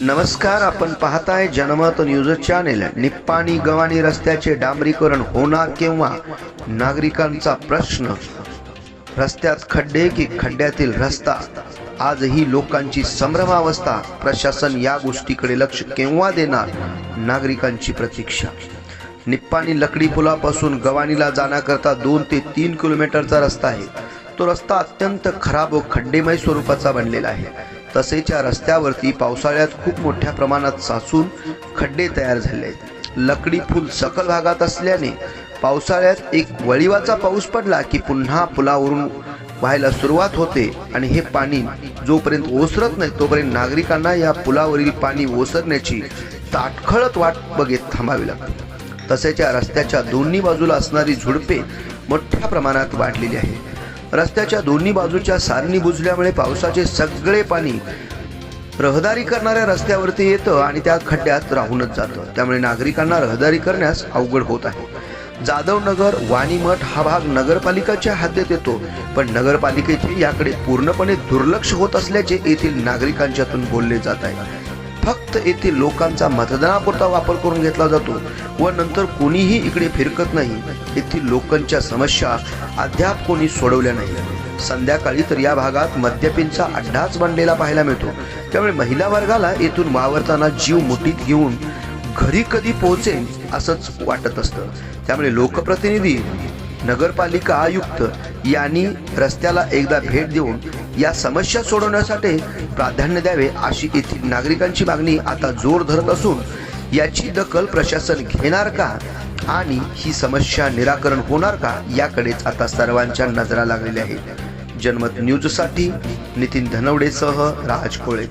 नमस्कार आपण पाहताय जनमत न्यूज चॅनेल. निप्पाणी गव्हाणी रस्त्याचे डांबरीकरण होणार केव्हा? नागरिकांचा प्रश्न. रस्त्यात खड्डे की खड्ड्यातील रस्ता? आजही लोकांची संभ्रमावस्था. प्रशासन या गोष्टीकडे लक्ष केव्हा देणार? नागरिकांची प्रतीक्षा. निप्पाणी लकडी पुलापासून गव्हाणीला जाण्याकरता दोन ते तीन किलोमीटरचा रस्ता आहे. तो रस्ता अत्यंत खराब व खड्डेमय स्वरूपाचा बनलेला आहे. तसेच या रस्त्यावरती पावसाळ्यात खूप मोठ्या प्रमाणात साचून खड्डे तयार झाले. आहेत लकडी पूल सकल भागात असल्याने पावसाळ्यात एक वळीवाचा पाऊस पडला की पुन्हा पुलावरून व्हायला सुरुवात होते आणि हे पाणी जोपर्यंत ओसरत नाही तोपर्यंत नागरिकांना या पुलावरील पाणी ओसरण्याची ताटखळत वाट बघित थांबावी लागते. तसेच या रस्त्याच्या दोन्ही बाजूला असणारी झुडपे मोठ्या प्रमाणात वाढलेली आहेत. रस्त्याच्या दोन्ही बाजूच्या सारणी बुजल्यामुळे पावसाचे सगळे पाणी रहदारी करणाऱ्या रस्त्यावरती येतं आणि त्या खड्ड्यात राहूनच जातं. त्यामुळे नागरिकांना रहदारी करण्यास अवघड होत आहे. जाधवनगर वाणीमठ हा भाग नगरपालिकाच्या हद्दीत येतो. पण नगरपालिकेचे याकडे पूर्णपणे दुर्लक्ष होत असल्याचे येथील नागरिकांच्यातून बोलले जात आहे. फक्त येथील लोकांचा मतदानापुरता वापर करून घेतला जातो व नंतर कोणीही इकडे फिरकत नाही. येथील लोकांच्या समस्या अद्याप कोणी सोडवल्या नाही. संध्याकाळी तर या भागात मद्यपींचा अड्डाच बनलेला पाहायला मिळतो. त्यामुळे महिला वर्गाला येथून वावरताना जीव मुठीत घेऊन घरी कधी पोहोचेल असंच वाटत असतं. त्यामुळे लोकप्रतिनिधी नगरपालिका आयुक्त यांनी रस्त्याला एकदा भेट देऊन या समस्या सोडवण्यासाठी प्राधान्य द्यावे अशी येथील नागरिकांची मागणी आता जोर धरत असून याची दखल प्रशासन घेणार का? आणि ही समस्या निराकरण होणार का? याकडेच आता सर्वांच्या नजरा लागलेल्या आहेत. जनमत न्यूजसाठी नितीन धनवडेसह राज कोळे